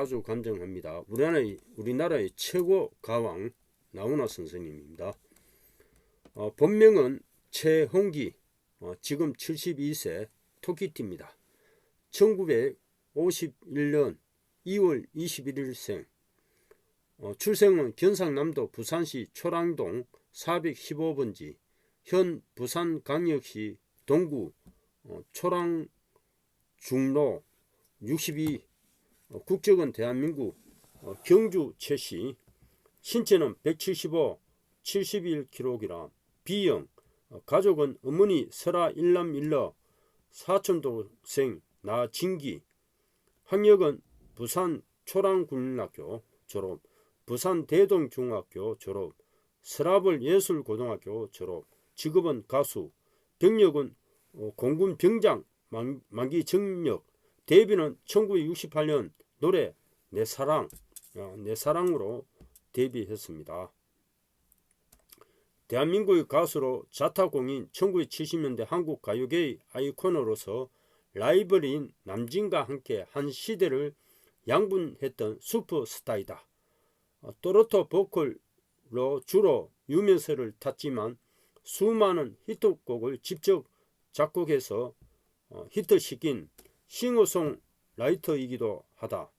가수 감정합니다. 우리나라의, 우리나라의 최고 가왕 나훈아 선생님입니다. 어, 본명은 최홍기, 어, 지금 72세 토끼띠입니다. 1951년 2월 21일생, 어, 출생은 경상남도 부산시 초랑동 415번지, 현 부산광역시 동구 어, 초랑 중로 62 어, 국적은 대한민국 어, 경주 최씨 신체는 175 71kg B형 어, 가족은 어머니 설아 일남 일러 사촌동생 나진기 학력은 부산 초랑군락교 졸업 부산 대동중학교 졸업 서라벌 예술고등학교 졸업 직업은 가수 병력은 어, 공군 병장 만, 만기 정력 데뷔는 1968년 노래 내 사랑 어, 내 사랑으로 데뷔했습니다. 대한민국의 가수로 자타공인 1970년대 한국 가요계의 아이콘으로서 라이벌인 남진과 함께 한 시대를 양분했던 슈퍼스타이다. 어, 또르토 보컬로 주로 유명세를 탔지만 수많은 히트곡을 직접 작곡해서 어, 히트시킨 싱어송 라이터이기도 하다.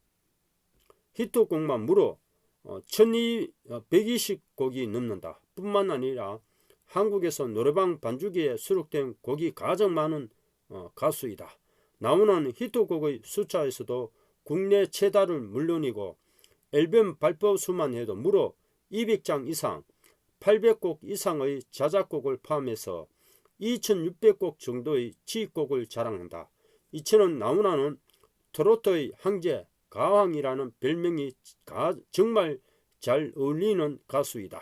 히트 곡만 무려 1220곡이 넘는다. 뿐만 아니라 한국에서 노래방 반주기에 수록된 곡이 가장 많은 어, 가수이다. 나오는 히트곡의 숫자에서도 국내 최다를 물론이고 앨범 발표 수만 해도 무려 200장 이상, 800곡 이상의 자작곡을 포함해서 2600곡 정도의 지휘곡을 자랑한다. 이처럼 나훈아는 트로트의 황제, 가왕이라는 별명이 가, 정말 잘 어울리는 가수이다.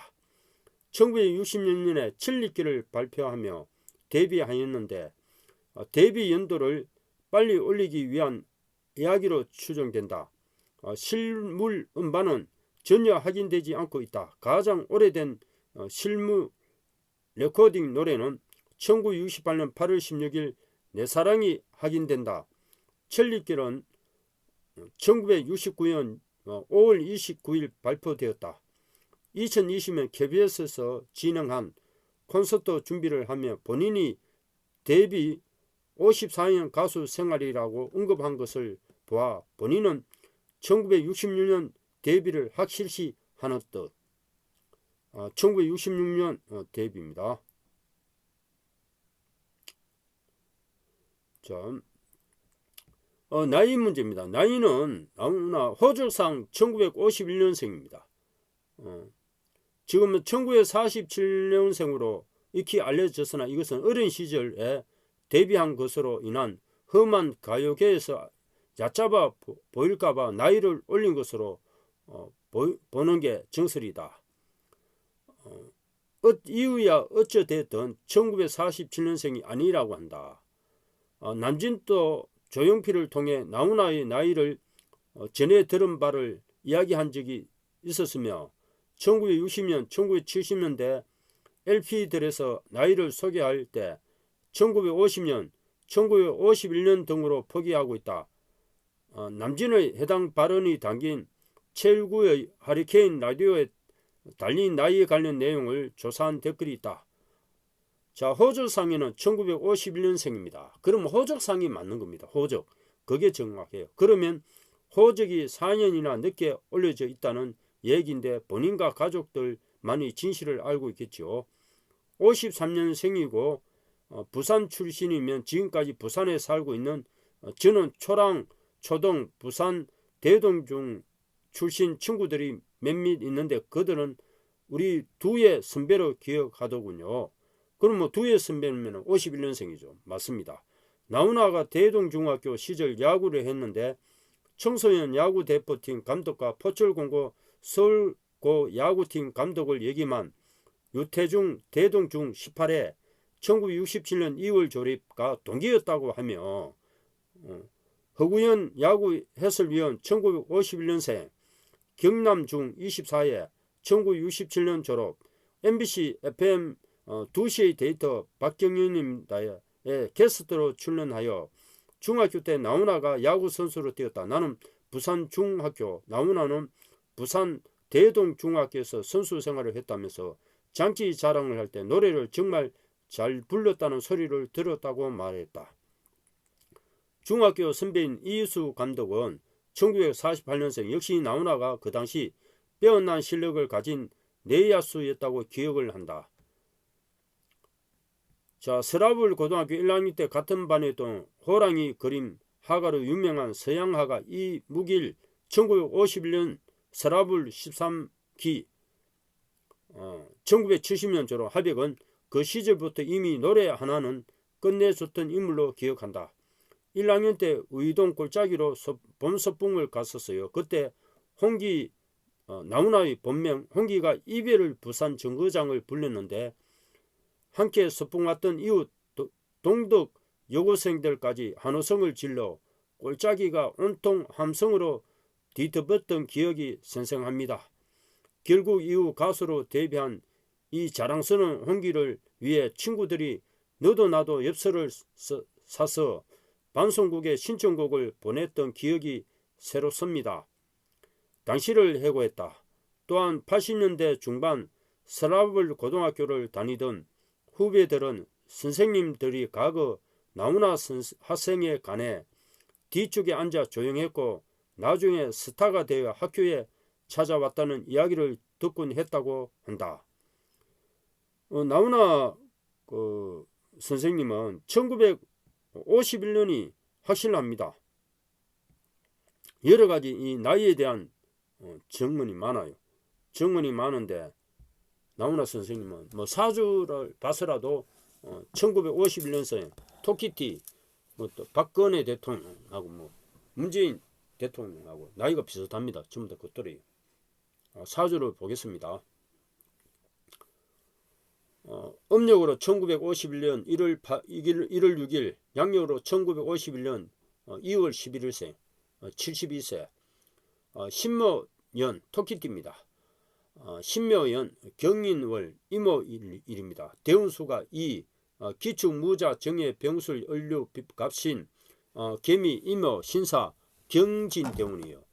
1966년에 칠리기를 발표하며 데뷔하였는데 어, 데뷔 연도를 빨리 올리기 위한 이야기로 추정된다. 어, 실물 음반은 전혀 확인되지 않고 있다. 가장 오래된 어, 실무 레코딩 노래는 1968년 8월 16일 내 사랑이 확인된다. 천리길은 1969년 5월 29일 발표되었다. 2020년 KBS에서 진행한 콘서트 준비를 하며 본인이 데뷔 54년 가수 생활이라고 언급한 것을 보아 본인은 1966년 데뷔를 확실시 하는 듯. 1966년 어, 데뷔입니다. 자, 어, 나이 문제입니다. 나이는 아무나 호주상 1951년생입니다. 어, 지금은 1947년생으로 익히 알려졌으나 이것은 어린 시절에 데뷔한 것으로 인한 험한 가요계에서 얕잡아 보일까봐 나이를 올린 것으로 어, 보, 는게 정설이다. 어, 이유야 어찌됐든 1947년생이 아니라고 한다. 어, 남진도 조용필을 통해 나훈아의 나이를 어, 전해 들은 바를 이야기한 적이 있었으며 1960년, 1970년대 LP들에서 나이를 소개할 때 1950년, 1951년 등으로 포기하고 있다. 어, 남진의 해당 발언이 담긴 체1구의 하리케인 라디오에 달린 나이에 관련 내용을 조사한 댓글이 있다. 자, 호적상에는 1951년생입니다. 그럼 호적상이 맞는 겁니다. 호적. 그게 정확해요. 그러면 호적이 4년이나 늦게 올려져 있다는 얘기인데 본인과 가족들만이 진실을 알고 있겠죠. 53년생이고 어, 부산 출신이면 지금까지 부산에 살고 있는 어, 저는 초랑, 초동, 부산, 대동중 출신 친구들이 몇몇 있는데 그들은 우리 두의 선배로 기억하더군요. 그럼 뭐 두의 선배면 51년생이죠. 맞습니다. 나훈아가 대동중학교 시절 야구를 했는데 청소년 야구 대표팀 감독과 포철공고 서울고 야구팀 감독을 얘기만 유태중 대동중 18회 1967년 2월 조립과 동기였다고 하며 어, 허구현 야구 해설위원 1951년생 경남중 24회 1967년 졸업 MBC FM 어, 2시의 데이터 박경윤입니다의 게스트로 출연하여 중학교 때 나훈아가 야구 선수로 뛰었다. 나는 부산 중학교 나훈아는 부산 대동중학교에서 선수 생활을 했다면서 장기 자랑을 할 때 노래를 정말 잘 불렀다는 소리를 들었다고 말했다. 중학교 선배인 이수 감독은 1948년생 역시 나훈아가 그 당시 빼어난 실력을 가진 내야수였다고 기억을 한다. 자, 서라불 고등학교 1학년 때 같은 반에 있던 호랑이 그림 화가로 유명한 서양화가 이 무길 1951년 서라불 13기 어, 1970년 졸업 하백은 그 시절부터 이미 노래 하나는 끝내줬던 인물로 기억한다. 1학년 때 의동 골짜기로 봄서풍을 갔었어요. 그때 홍기 어, 나훈아의 본명 홍기가 이별을 부산 정거장을 불렀는데 함께 서풍 왔던 이웃 동덕 여고생들까지 한호성을 질러 골짜기가 온통 함성으로 뒤덮었던 기억이 생생합니다. 결국 이후 가수로 데뷔한 이 자랑스러운 홍기를 위해 친구들이 너도 나도 엽서를 사서 방송국에 신청곡을 보냈던 기억이 새롭습니다. 당시를 해고했다. 또한 80년대 중반 서라블 고등학교를 다니던 후배들은 선생님들이 과거 나훈아 학생에 관해 뒤쪽에 앉아 조용했고 나중에 스타가 되어 학교에 찾아왔다는 이야기를 듣곤 했다고 한다. 어, 나훈아 그 선생님은 1951년이 확실합니다. 여러 가지 이 나이에 대한 어, 정문이 많아요. 정문이 많은데 나훈아 선생님은 뭐 사주를 봐서라도 어, 1951년생 토키티 뭐또 박근혜 대통령하고 뭐 문재인 대통령하고 나이가 비슷합니다. 전부 다 그들이 어, 사주를 보겠습니다. 어, 음력으로 1951년 1월, 1일, 1월 6일, 양력으로 1951년 어, 2월 11일생, 어, 72세, 어, 신묘년 토끼띠입니다. 어, 신묘연 경인월 이모일입니다. 대운수가 2, 어, 기축 무자 정예 병술 연료 갑신 어, 개미 이모 신사 경진 대운이에요.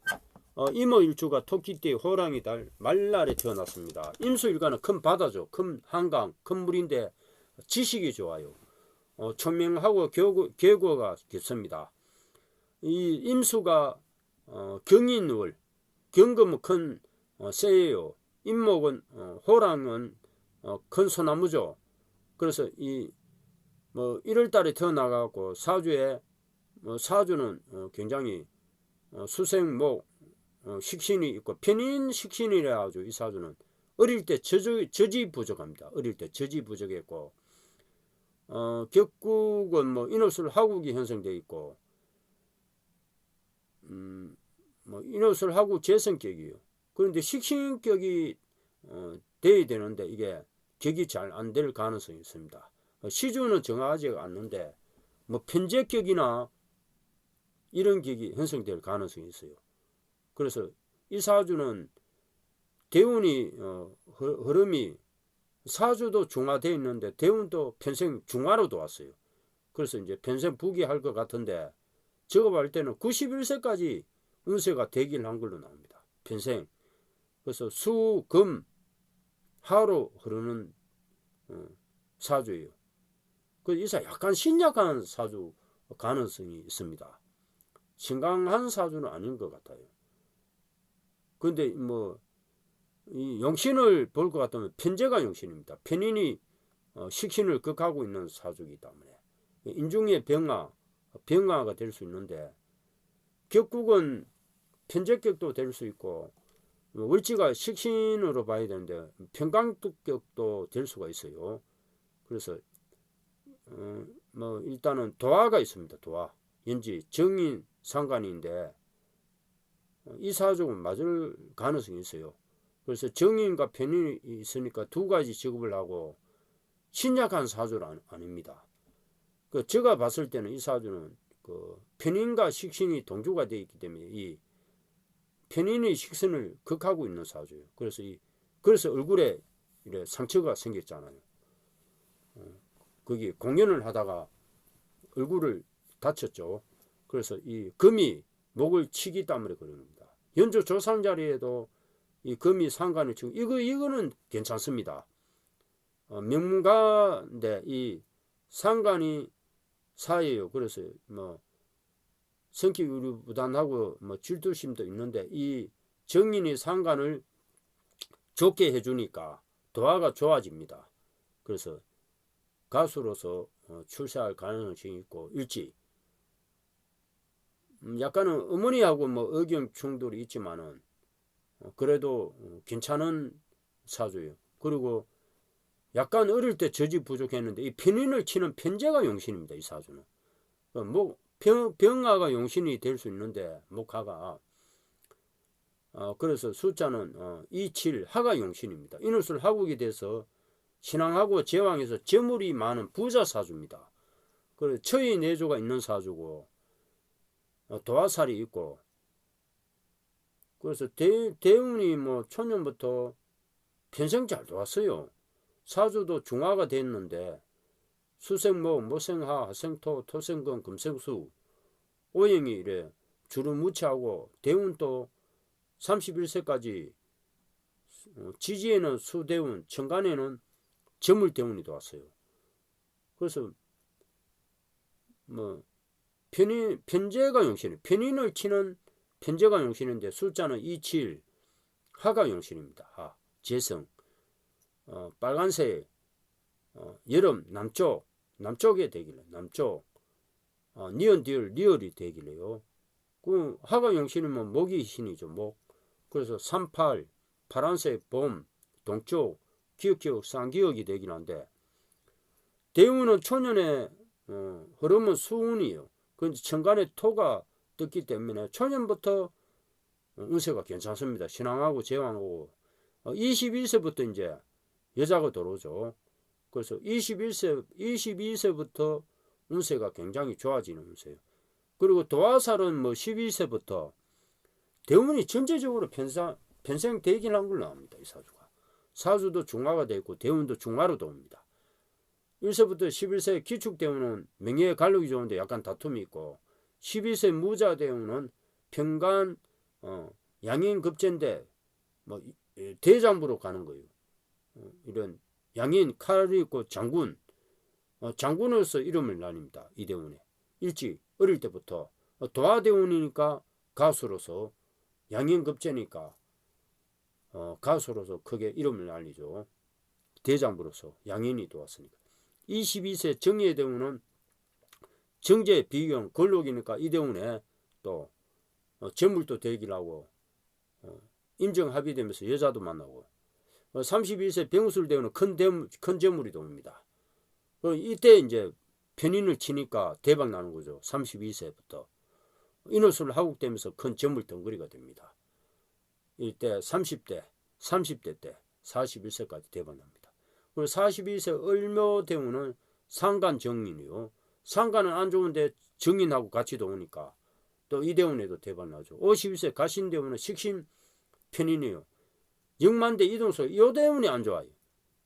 어, 이모일주가 토끼띠 호랑이 달 말날에 태어났습니다. 임수일가는 큰 바다죠. 큰 한강, 큰 물인데 지식이 좋아요. 어, 청명하고 계구, 계구가 깊습니다. 이 임수가 어, 경인월, 경금은 큰 어, 새예요. 임목은 어, 호랑은 어, 큰 소나무죠. 그래서 이 뭐 1월달에 태어나가고 사주에 뭐 사주는 어, 굉장히 어, 수생목 어, 식신이 있고 편인 식신이래 아주 이 사주는 어릴 때 저지, 저지 부족합니다. 어릴 때 저지 부족했고 어, 격국은 뭐 인호술 하국이 형성되어 있고 음, 뭐 인호술 하국 재성격이에요. 그런데 식신격이 어, 돼야 되는데 이게 격이 잘 안 될 가능성이 있습니다. 어, 시주는 정하지 않는데 뭐 편제격이나 이런 격이 형성될 가능성이 있어요. 그래서 이 사주는 대운이 어, 흐름이 사주도 중화되어 있는데 대운도 편생 중화로 도 왔어요. 그래서 이제 편생 부기할 것 같은데 제가 볼 때는 91세까지 운세가 되길 한 걸로 나옵니다. 편생. 그래서 수, 금, 하로 흐르는 어, 사주예요. 그 이사 약간 신약한 사주 가능성이 있습니다. 신강한 사주는 아닌 것 같아요. 근데 뭐, 이 용신을 볼 것 같으면 편제가 용신입니다. 편인이 어, 식신을 극하고 있는 사주이기 때문에. 인중의 병화, 병화가 될 수 있는데, 격국은 편제격도 될 수 있고, 뭐 월지가 식신으로 봐야 되는데, 편강격도 될 수가 있어요. 그래서 어, 뭐 일단은 도화가 있습니다. 도화. 연지 정인 상관인데 어, 이 사족은 맞을 가능성이 있어요. 그래서 정인과 편인이 있으니까 두 가지 직업을 하고 신약한 사주는 아닙니다. 그 제가 봤을 때는 이 사주는 그 편인과 식신이 동조가 되어 있기 때문에 이 편인의 식신을 극하고 있는 사주예요. 그래서 이 그래서 얼굴에 이래 상처가 생겼잖아요. 거기 공연을 하다가 얼굴을 다쳤죠. 그래서 이 금이 목을 치기 때문에 그런 겁니다. 연조 조상 자리에도 이 금이 상관을 치고 이거 이거는 괜찮습니다. 어, 명문가인데 이 상관이 사예요. 그래서 뭐 성격이 무단하고 뭐 질투심도 있는데 이 정인이 상관을 좋게 해주니까 도화가 좋아집니다. 그래서 가수로서 어, 출세할 가능성이 있고 일찍 음, 약간은 어머니하고 뭐 의견 충돌이 있지만은 어, 그래도 어, 괜찮은 사주예요. 그리고 약간 어릴 때 저지 부족했는데 이 편인을 치는 편제가 용신입니다. 이 사주는. 뭐 병, 병화가 용신이 될 수 있는데 목화가 어, 그래서 숫자는 어, 27 하가 용신입니다. 이것을 하국이 돼서 신앙하고 제왕에서 재물이 많은 부자 사주입니다. 그래서 처의 내조가 있는 사주고 어, 도화살이 있고 그래서 대, 대운이 뭐 초년부터 편생 잘 도왔어요. 사주도 중화가 됐는데 수생목, 모생하, 하생토, 토생금, 금생수 오행이 이래 주름 무치하고 대운도 31세까지 어, 지지에는 수대운, 천간에는 저물대운이 도왔어요. 그래서 뭐 편인 편제가 용신이 편인을 치는 편제가 용신인데 숫자는 27 화가 용신입니다. 하 재성 어, 빨간색 어, 여름 남쪽 남쪽에 되길래 남쪽 어, 니은 디을 리얼이 되길래요. 그 화가 용신이면 목이 신이죠 목. 그래서 38 파란색 봄 동쪽 기억기억 쌍기억이 되긴 한데 대운은 초년에 어, 흐름은 수운이에요. 그런데 천간에 토가 떴기 때문에 초년부터 운세가 괜찮습니다. 신앙하고 제왕하고 어, 21세부터 이제 여자가 들어오죠. 그래서 21세, 22세부터 운세가 굉장히 좋아지는 운세예요. 그리고 도화살은 뭐 12세부터 대운이 전체적으로 편상, 편생되긴 한 걸로 나옵니다. 이 사주가. 사주도 중화가 되어 있고 대운도 중화로 도옵니다. 1세부터 11세 기축대운은 명예에 갈르기 좋은데 약간 다툼이 있고 12세 무자대운은 평간 어, 양인급제인데 뭐 대장부로 가는 거예요. 어, 이런 양인 칼이 있고 장군 어, 장군으로서 이름을 날립니다. 이대운에 일찍 어릴 때부터 어, 도하대운이니까 가수로서 양인급제니까 어, 가수로서 크게 이름을 날리죠. 대장부로서 양인이 도왔으니까 22세 정예 대운은 정제 비경 걸록이니까 이대운에 또 어, 재물도 대기를 하고 어, 임정 합의되면서 여자도 만나고 31세 어, 병술 대우는 큰, 대물, 큰 재물이 됩니다. 이때 이제 편인을 치니까 대박 나는 거죠. 32세부터. 인호술 하국되면서 큰 재물 덩거리가 됩니다. 이때 30대, 30대 때 41세까지 대박 납니다. 그리고 41세 을묘 대우는 상간 정인이요. 상간은 안 좋은데 정인하고 같이 도우니까 또 이대운에도 대박 나죠. 51세 가신 대우는 식신 편인이요. 영만대 이동서 요대운이 안 좋아요.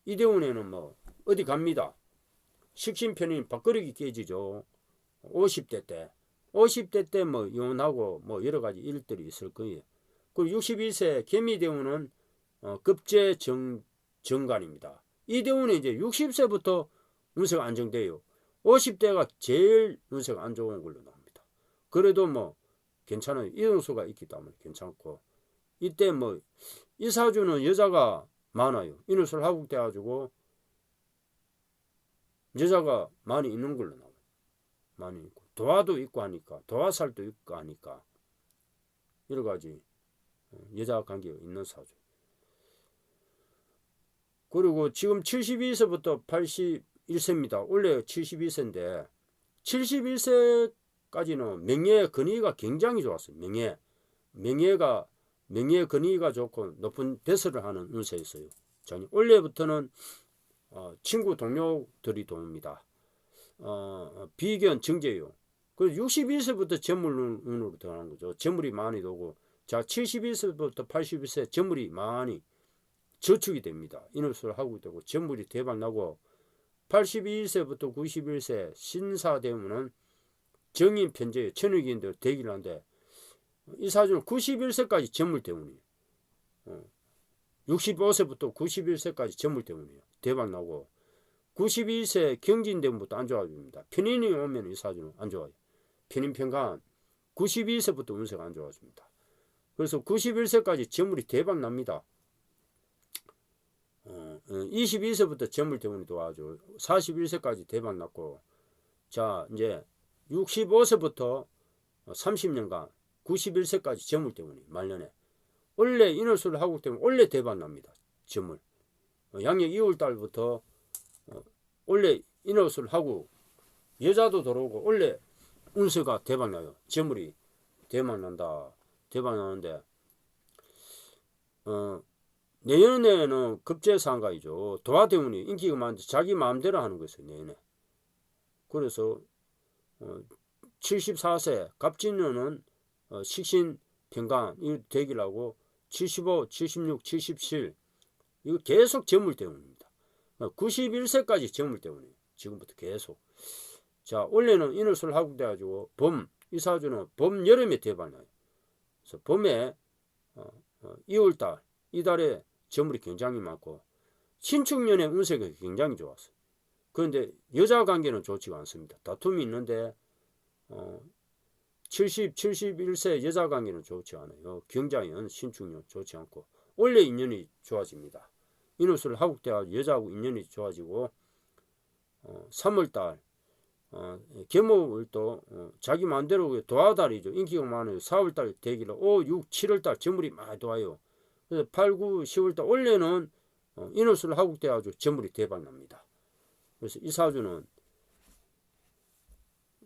이대운에는 뭐 어디 갑니다. 식신편인 밥그릇이 깨지죠. 50대 때. 50대 때 뭐 이혼하고 뭐 여러 가지 일들이 있을 거예요. 그리고 61세 개미대운은 어, 급제 정, 정관입니다. 이 대운이 이제 60세부터 운세가 안정돼요. 50대가 제일 운세가 안 좋은 걸로 나옵니다. 그래도 뭐 괜찮아요. 이동수가 있기 때문에 괜찮고 이때 뭐 이사주는 여자가 많아요. 인후술 하국 돼 가지고 여자가 많이 있는 걸로 나와요. 많이 있고 도화도 있고 하니까 도화살도 있고 하니까 여러 가지 어, 여자 관계가 있는 사주. 그리고 지금 72세부터 81세입니다. 원래 72세인데 71세까지는 명예 근위가 굉장히 좋았어요. 명예. 명예가 명예 근위가 좋고 높은 대서를 하는 운세였어요. 원래부터는 어, 친구 동료들이 돕니다. 어, 비견 정제요. 그래서 61세부터 재물운으로 들어가는 거죠. 재물이 많이 도고 자 71세부터 81세 재물이 많이 저축이 됩니다. 인업수를 하고 되고 재물이 대박 나고 82세부터 91세 신사되면은 정인 편제 천육인들 대기를 하는데 이 사주는 91세까지 전물 때문이에요. 어. 65세부터 91세까지 전물 때문이에요. 대박 나고 92세 경진되면부터 안 좋아집니다. 편인이 오면 이 사주는 안 좋아요. 편인 평간 92세부터 운세가 안 좋아집니다. 그래서 91세까지 전물이 대박 납니다. 어, 22세부터 전물 때문에 도와줘. 41세까지 대박 났고, 자, 이제 65세부터 30년간 91세까지 전물 때문에 말년에 원래 인월수를 하고 때문에 원래 대박 납니다. 전물. 어, 양력 2월 달부터 어, 원래 인월수를 하고 여자도 들어오고 원래 운세가 대박 나요. 전물이 대박 난다. 대박 나는데 어 내년에는 급제상가이죠. 도화대운이 인기가 많은데 자기 마음대로 하는 거였어요. 내년에. 그래서 어, 74세 갑진년은 어, 식신 평강 이 대기라고 75, 76, 77 이거 계속 재물 때문입니다. 91세까지 재물 때문이에요. 지금부터 계속. 자 원래는 인월술 하고 돼가지고 봄 이사주는 봄 여름에 대박나요. 그래서 봄에 어, 어, 2월달 이달에 재물이 굉장히 많고 신축년의 운세가 굉장히 좋았어요. 그런데 여자 관계는 좋지가 않습니다. 다툼이 있는데 어, 70, 71세 여자 관계는 좋지 않아요. 경자연, 신축년 좋지 않고 원래 인연이 좋아집니다. 인후술 하국대와 여자하고 인연이 좋아지고 어, 3월달 어, 계모월도 어, 자기 마음대로 도화달이죠. 인기가 많아요. 4월달 대기로 5, 6, 7월달 전물이 많이 도와요. 그래서 8, 9, 10월달 원래는 어, 인후술 하국대 아주 전물이 대박 납니다. 그래서 이 사주는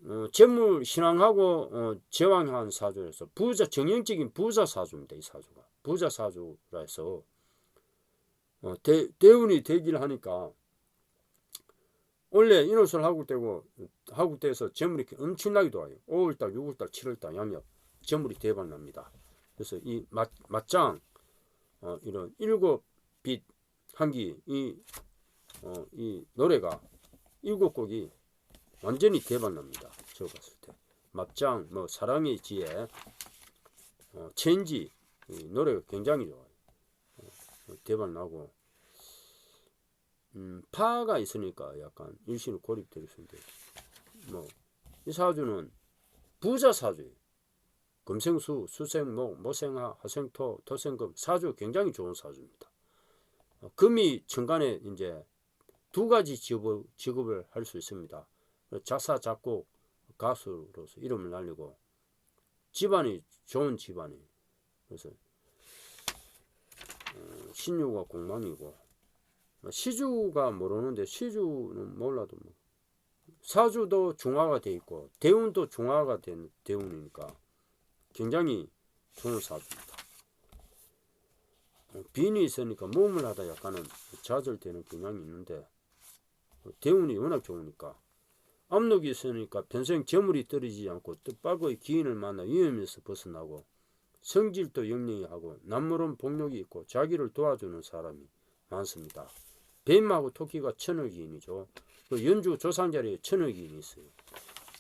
어, 재물 신앙하고 어, 제왕한 사주에서 부자 정형적인 부자 사주입니다. 이 사주가 부자 사주라 해서 어, 대, 대운이 되기를 하니까 원래 인호설 하국되고 하국돼서 재물이 엄청나게 좋아요. 5월달, 6월달, 7월달 양력 재물이 대박 납니다. 그래서 이 맞, 맞장 어, 이런 일곱 빛 한기 이, 어, 이 노래가 일곱 곡이 완전히 대박납니다. 저 봤을 때. 막장, 뭐 사랑의 지혜, 어, 첸지 노래가 굉장히 좋아요. 어, 대박 나고 음, 파가 있으니까 약간 일신을 고립될 수 있는데 뭐이 사주는 부자 사주예요. 금생수, 수생목, 모생하, 화생토, 토생금 사주 굉장히 좋은 사주입니다. 어, 금이 천간에 이제 두 가지 직업, 직업을 할 수 있습니다. 작사 작곡 가수로서 이름을 날리고 집안이 좋은 집안이 그래서 어, 신유가 공망이고 시주가 모르는데 시주는 몰라도 뭐 사주도 중화가 돼 있고 대운도 중화가 된 대운이니까 굉장히 좋은 사주입니다. 어, 빈이 있으니까 몸을 하다 약간은 좌절되는 경향이 있는데 대운이 워낙 좋으니까 압록이 있으니까 평생 재물이 떨어지지 않고 뜻밖의 기인을 만나 위험에서 벗어나고 성질도 영리하고 남모른 복력이 있고 자기를 도와주는 사람이 많습니다. 뱀하고 토끼가 천을기인이죠. 그 연주 조상자리에 천을기인이 있어요.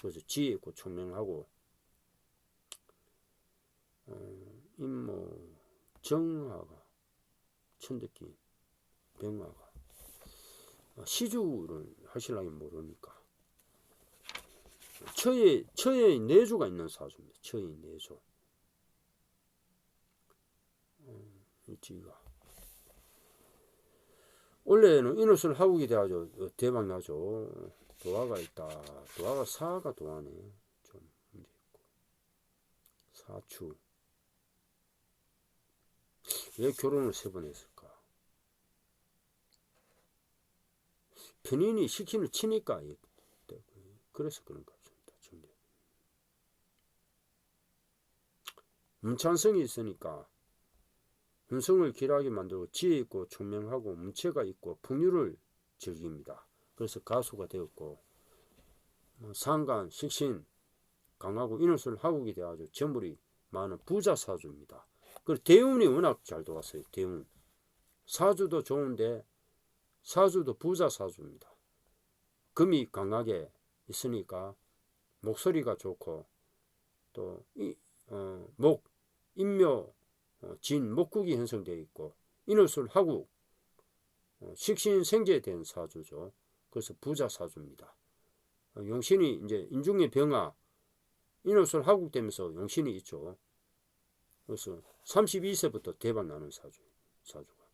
그래서 지혜 있고 총명하고 어, 임모 정화가 천득기 병화가 어, 시주를 하실랑이 모르니까 처에 처에 내주가 있는 사주입니다. 처에 내주. 음, 지가 원래는 인호술 하국이 돼가지고 대박 나죠. 도화가 있다. 도화가 사가 도화네. 좀 문제 있고. 사추. 왜 결혼을 세 번 했을까? 편인이 시킨을 치니까 그래서 그런가. 문찬성이 있으니까 음성을 길하게 만들고 지혜 있고 총명하고 문체가 있고 풍류를 즐깁니다. 그래서 가수가 되었고 뭐 상간, 식신 강하고 인월술 하국이 되어가지고 전물이 많은 부자 사주입니다. 그리고 대운이 워낙 잘 도왔어요. 대운 사주도 좋은데 사주도 부자 사주입니다. 금이 강하게 있으니까 목소리가 좋고 또이 어, 목 인묘, 어, 진, 목국이 형성되어 있고 인월술 하국, 어, 식신생제에 대한 사주죠. 그래서 부자 사주입니다. 어, 용신이 이제 인중의 병화, 인월술 하국되면서 용신이 있죠. 그래서 32세부터 대박 나는 사주, 사주가.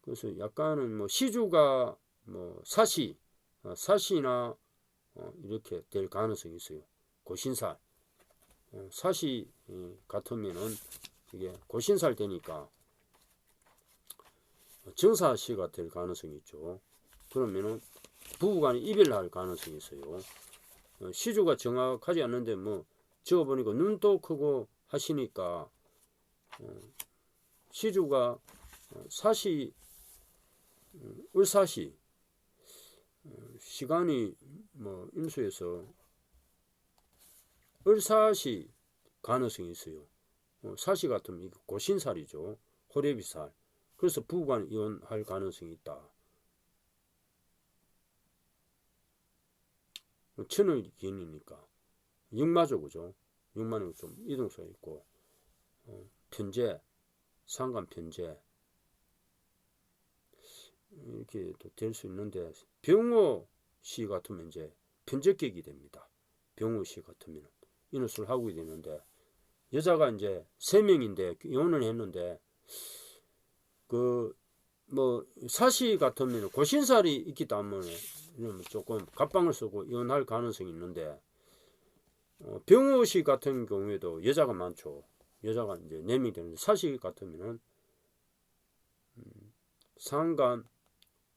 그래서 약간은 뭐 시주가 뭐 사시, 어, 사시나 어, 이렇게 될 가능성이 있어요. 고신살. 어, 사시 같으면은 이게 고신살 되니까 정사시가 될 가능성이 있죠. 그러면은 부부간에 이별할 가능성이 있어요. 어, 시주가 정확하지 않는데 뭐 적어보니까 눈도 크고 하시니까 어, 시주가 어, 사시 을사시 시간이 뭐 임수에서 을사시 가능성이 있어요. 사시 같으면 고신살이죠. 호래비살. 그래서 부부간 이혼할 가능성이 있다. 천을 기인이니까 육마죠 그죠 육마는 좀 이동성이 있고 어, 편제 상관 편제 이렇게 될 수 있는데 병호 씨 같으면 이제 편제격이 됩니다 병호 씨 같으면 인호술 하고 되는데 여자가 이제 세 명인데 이혼을 했는데 그 뭐 사시 같으면 고신살이 있기 때문에 조금 갑방을 쓰고 이혼할 가능성이 있는데 어, 병호시 같은 경우에도 여자가 많죠. 여자가 이제 4명이 되는데 사시 같으면은 음, 상간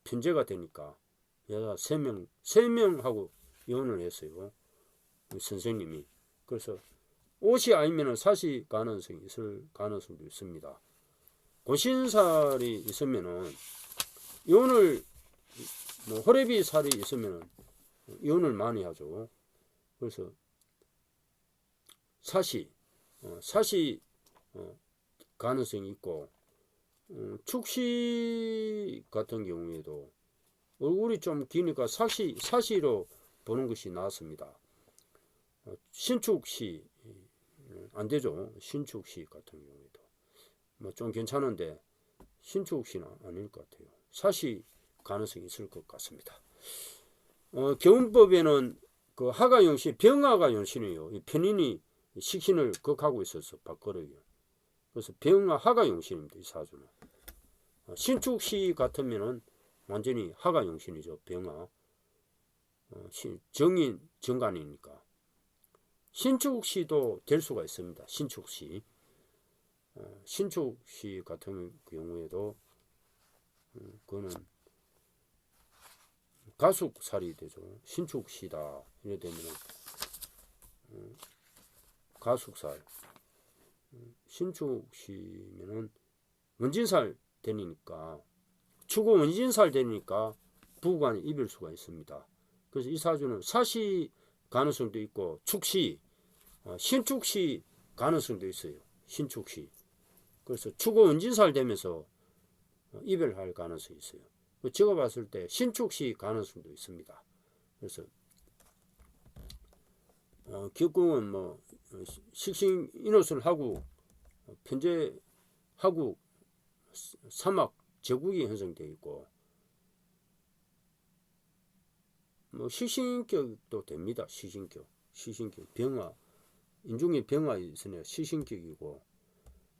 편제가 되니까 여자 3명, 3명하고 이혼을 했어요. 선생님이. 그래서 옷이 아니면 사시 가능성이 있을 가능성도 있습니다. 고신살이 있으면은 이혼을 뭐 호래비 살이 있으면 이혼을 많이 하죠. 그래서 사시, 어, 사시 어, 가능성이 있고 어, 축시 같은 경우에도 얼굴이 좀 기니까 사시, 사시로 보는 것이 나았습니다. 어, 신축 시 안 되죠. 신축 시 같은 경우에도 뭐 좀 괜찮은데 신축 시는 아닐 것 같아요. 사시 가능성이 있을 것 같습니다. 어, 교훈법에는 그 하가 용신, 병하가 용신이에요. 편인이 식신을 극하고 있어서 바꿔요. 그래서 병하 하가 용신입니다. 이 사주는. 어, 신축시 같으면은 완전히 하가 용신이죠. 병하. 어, 정인 정관이니까. 신축 시도 될 수가 있습니다. 신축시. 어, 신축 시 같은 경우에도 음, 그거는 가숙살이 되죠. 신축 시다. 이래 되면은 음, 가숙살. 음, 신축 시면은 원진살 되니까 추구 원진살 되니까 부부간에 입을 수가 있습니다. 그래서 이 사주는 사시 가능성도 있고 축시, 어, 신축시 가능성도 있어요. 신축시. 그래서 추구 원진살 되면서 어, 이별할 가능성이 있어요. 그 제가 봤을 때 신축시 가능성도 있습니다. 그래서 어, 격궁은 뭐 식신 인호술 하고 편제하고 사막 제국이 형성되어 있고 뭐 시신격도 됩니다. 시신격, 시신격, 병화, 인중에 병화 있으니 시신격이고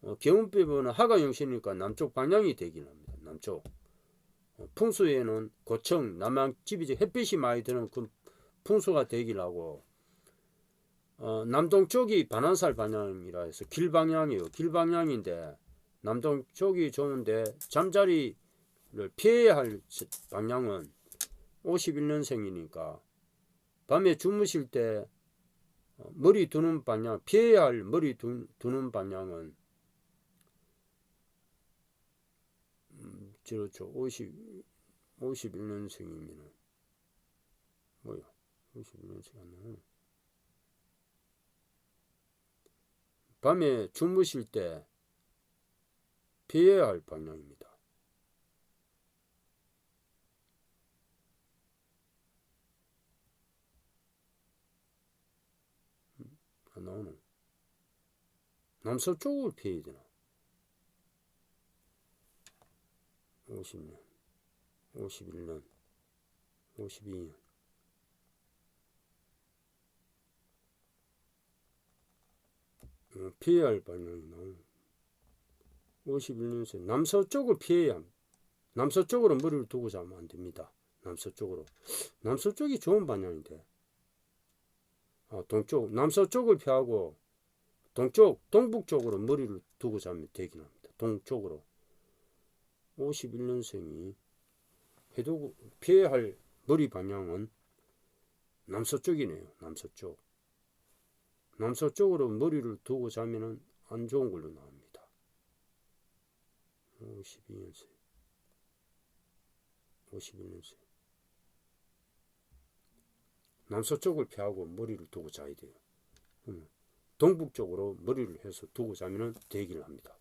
어, 경운법은 하가 용신이니까 남쪽 방향이 되긴 합니다. 남쪽. 풍수에는 고청, 남양 집이 햇빛이 많이 드는 그 풍수가 되길 하고 어, 남동 쪽이 반환살 방향이라 해서 길 방향이에요. 길 방향인데 남동 쪽이 좋은데 잠자리를 피해야 할 방향은 51년생이니까 밤에 주무실 때 어, 머리 두는 방향, 피해야 할 머리 두, 는 방향은 그렇죠. 50, 51년생이면 뭐야? 51년생 안 나오네. 밤에 주무실 때 피해야 할 방향입니다. 안 나오네. 남서쪽을 피해야 되나? 50년, 51년, 52년. 어, 피해야 할 방향이 나오네. 51년생 남서쪽을 피해야. 남서쪽으로 머리를 두고 자면 안 됩니다. 남서쪽으로. 남서쪽이 좋은 방향인데. 아, 동쪽, 남서쪽을 피하고 동쪽, 동북쪽으로 머리를 두고 자면 되긴 합니다. 동쪽으로. 51년생이 해도 피해야 할 머리 방향은 남서쪽이네요. 남서쪽. 남서쪽으로 머리를 두고 자면은 안 좋은 걸로 나옵니다. 52년생. 51년생. 남서쪽을 피하고 머리를 두고 자야 돼요. 음. 동북쪽으로 머리를 해서 두고 자면은 되기를 합니다.